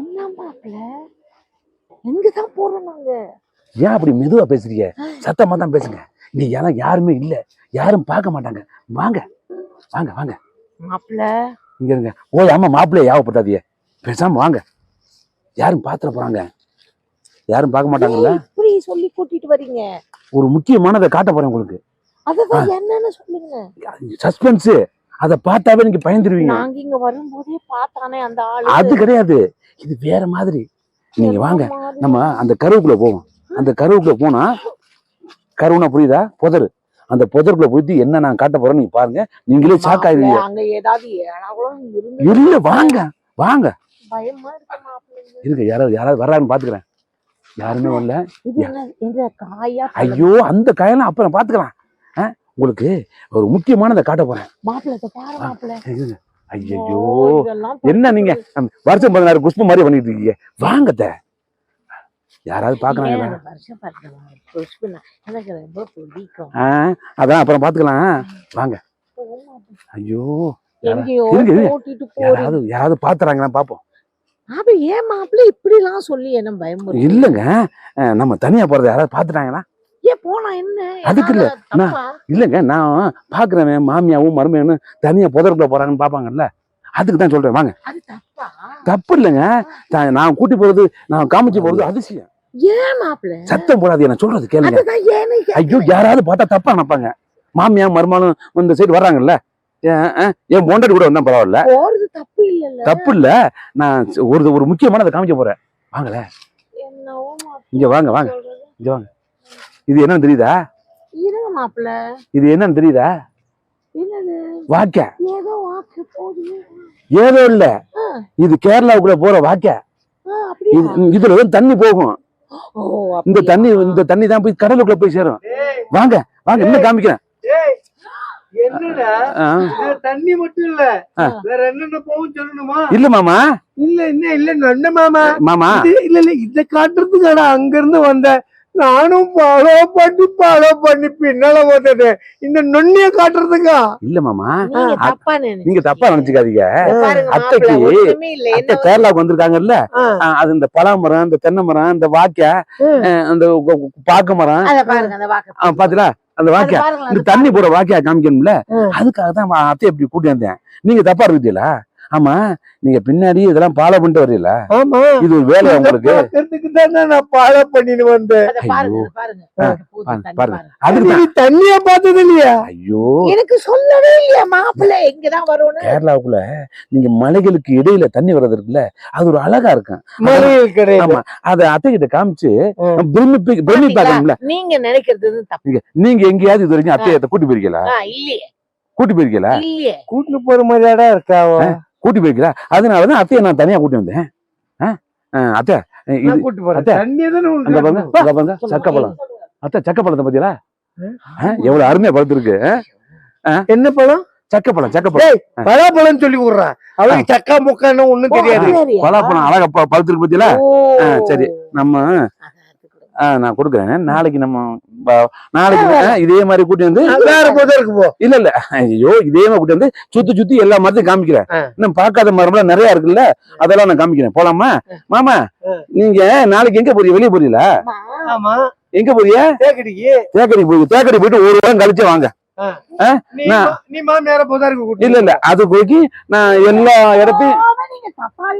என்ன மாப்பிள்ள எங்கதான் போறோம் நாங்க? ஏன் அப்படி மெதுவா பேசுறீங்க? சத்தமா தான் பேசுங்க. இங்க யாரும் யாருமே இல்ல. யாரும் பார்க்க மாட்டாங்க. வாங்க. வாங்க வாங்க. மாப்பிள்ள இங்க இருங்க. ஓய் ஆமா மாப்பிள்ளைய யாவப்பட்டாதிய பேசாம வாங்க. யாரும் பாத்திர போறாங்க. யாரும் பார்க்க மாட்டாங்கல்ல இப்படி சொல்லி கூட்டிட்டு வர்றீங்க ஒரு முக்கியமானதை காட்ட போறேன் உங்களுக்கு. அதுதான் என்னன்னு சொல்லுங்க. சஸ்பென்ஸ். அதை பார்த்தாவே நீங்க பயந்துருவீங்க. நாங்க இங்க வரும்போதே பார்த்தானே அந்த ஆளு. அது கிடையாது. இது வேற மாதிரி. நீங்க வாங்க? நம்ம அந்த கருவுக்குள்ள போவோம். அந்த கருவுக்குள்ள போனா கருவுனா புரியுதா? புதரு. அந்த புதருக்குள்ள போயிட்டு என்ன நான் காட்ட போறேன் நீங்க பாருங்க. நீங்களே ஷாக் அங்க ஏதாவது இருந்து இல்ல வாங்க வாங்க. இருக்கு யாராவது யாராவது வர்றாருன்னு பாத்துக்கிறேன். யாருமே வரல. ஐயோ அந்த காயெல்லாம் அப்புறம் பாத்துக்கலாம்? உங்களுக்கு ஒரு முக்கியமானதை காட்ட போறேன். மாப்பிள்ளை இதெல்லாம் என்ன நீங்க? வருஷம் பதினாறு குஷ்பு மாதிரி பண்ணிட்டு இருக்கீங்க. வாங்கத்த யாராவது ஆ அதான் அப்புறம் பாத்துக்கலாம். வாங்க. ஐயோ யாராவது யாராவது பாத்துறாங்களா பாப்போம். அப்ப ஏன் மாப்பிள்ளை இப்படி எல்லாம் சொல்லி என்ன பயமுறுத்தி இல்லங்க. நம்ம தனியா போறத யாராவது பாத்துட்டாங்களா? ஏன் போனா என்ன? அதுக்கு இல்ல, தப்பா? இல்லங்க நான் பாக்குறவன் மாமியாவும் மருமையனும் தனியா புதருக்குள்ள போறாங்கன்னு பாப்பாங்கல்ல அதுக்கு தான் சொல்றேன். வாங்க. அது தப்பா? தப்பு இல்லைங்க. த- நான் கூட்டி போறது நான் காமிச்சு போறது அதிசயம். சத்தம் போடாது நான் சொல்றது கேளுங்க. ஐயோ யாராவது பார்த்தா தப்பா நினைப்பாங்க. மாமியா மருமகளும் இந்த சைடு வர்றாங்கல்ல. என் பொண்டாட்டி கூட வந்தா பரவாயில்ல. தப்பு இல்லல்ல. தப்பு இல்ல. நான் ஒரு ஒரு முக்கியமானதை காமிக்க போறேன். வாங்கல இங்க வாங்க வாங்க. இங்க வாங்க. இது என்னன்னு தெரியுதா? இருங்க மாப்பிள்ளை. இது என்னன்னு தெரியுதா? வாக்க ஏதோ வாக்கு போகுது. ஏதோ இல்ல. இது கேரளாவுக்குள்ள போற வாக்க இதுல தண்ணி போகும். ஓ இந்த? தண்ணி இந்த தண்ணி தான் போய் கடலுக்குள்ள போய் சேரும். வாங்க வாங்க என்ன காமிக்கிறேன்? தண்ணி மட்டும் இல்ல. வேற என்னென்ன போகும் சொல்லணுமா? இல்ல மாமா. இல்ல என்ன இல்ல மாமா? மாமா. இல்ல இல்ல இத காட்டுறதுக்காடா அங்க இருந்து வந்தேன். நானும் ஃபாலோ பண்ணி ஃபாலோ பண்ணி பின்னால வந்தது இந்த நொண்ணிய காட்டுறதுக்கா? இல்ல மாமா. நீங்க தப்பா நினைச்சுக்காதீங்க. அத்தைக்கு அத்தை கேரளாவுக்கு வந்திருக்காங்கல்ல? அது இந்த பலா மரம் இந்த தென்னை மரம் இந்த வாக்க அந்த பாக்கு மரம். அத பாருங்க அந்த வாக்கு. ஆ, பாத்தீங்களா? அந்த வாக்கியா இந்த தண்ணி போட வாக்கியா காமிக்கணும்ல. அதுக்காக தான் அத்தையை இப்படி கூட்டி வந்தேன். நீங்க தப்பா இருக்கீங்களா? ஆமா நீங்க பின்னாடி இதெல்லாம் ஃபாலோ பண்ணிட்டு வரீங்களா ஆமா. இது ஒரு வேலை உங்களுக்கு? நான் ஃபாலோ பண்ணிட்டு வந்தேன். அத பாருங்க. அதுக்கு தண்ணிய பார்த்தது இல்லையா? ஐயோ. எனக்கு சொல்லவே இல்லையா மாப்பிள்ளை? இங்கதான் வரும்னு? கேரளாவுக்குள்ள நீங்க மலைகளுக்கு இடையில தண்ணி வர்றது இருக்குல்ல அது ஒரு அழகா இருக்கும். மலையில் கிடையாது. ஆமா அத அத்தை கிட்ட காமிச்சு. பிரமிப்பி பிரமி பாக்கணும்ல நீங்க நினைக்கிறது தப்பு. நீங்க எங்கேயாவது இது வரைக்கும் அத்தையை கூட்டி போயிருக்கீங்களா? இல்லையே. கூட்டி போயிருக்கீங்களா? கூட்டிட்டு போற மாதிரியாடா இருக்காவா கூட்டி போயிருக்கீங்களா அதனாலதான் அத்தையை நான் தனியா கூட்டி வந்தேன். அத்தை இது நான் கூட்டிட்டு போறேன். அத்தை. தண்ணியை தானே அங்க பாருங்க உனக்கு அங்க பாருங்க சக்க பழம் அத்தை சக்க பழத்தை பத்தியா. எவ்வளவு அருமையா பழுத்திருக்கு. ஆ? என்ன பழம்? சக்க பழம் சக்க பழம் ஏய் பலாப்பழம் சொல்லி விடுறான் அவருக்கு சக்கா முக்கான்னு ஒண்ணும் தெரியாது. பலாப்பழம் அழகா பழுத்திருக்கு பத்தியா சரி. நம்ம நான் கொடுக்குறேன். நாளைக்கு நம்ம நாளைக்கு இதே மாதிரி கூட்டி வந்து வேற புதருக்கு போ. இல்ல இல்ல. ஐயோ இதே மாதிரி கூட்டி வந்து சுத்தி சுத்தி எல்லா மரத்தையும் காமிக்கிறேன். இன்னும் பார்க்காத மரம்லாம் நிறைய இருக்குல்ல? அதெல்லாம் நான் காமிக்கிறேன். போலாமா? மாமா. நீங்க நாளைக்கு எங்க போறீங்க? வெளிய போறீங்களா? ஆமா. எங்க போறீங்க? தேக்கடிக்கு. தேக்கடி போய் தேக்கடி போயிட்டு ஒரு வாரம் கழிச்சு வாங்க. நீ நான்- மா- நீ மாமியார புதருக்கு கூட்டி இல்ல இல்ல. அது போய் நான் எல்லா இடத்தையும்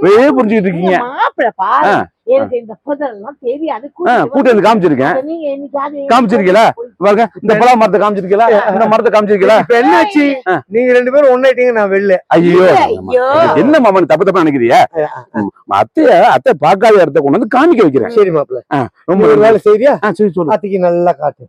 வெளியே புரிஞ்சுக்கிட்டு இருக்கீங்க மாப்பிள்ளை பாரு. ஆ. எனக்கு இந்த புதரெல்லாம் தெரியாது. ஆ, கூட்டி வந்து காமிச்சிருக்கேன். காமிச்சிருக்கீங்களா? பாருங்க இந்த பலா மரத்தை காமிச்சிருக்கீங்களா? இந்த மரத்தை காமிச்சிருக்கீங்களா? இப்ப என்னாச்சு ஆ. நீங்க ரெண்டு பேரும் ஒன்னாயிட்டீங்க நான் வெளில ஐயோ. என்ன மாமா நீ தப்பு தப்பா நினைக்கிறியா? அத்தைய அத்தை பார்க்காத இடத்த கொண்டு வந்து காமிக்க வைக்கிறேன். சரி மாப்பிள்ள ரொம்ப ஒரு வேலை சரி சொல்லு. அத்திக்கு நல்லா காட்டு.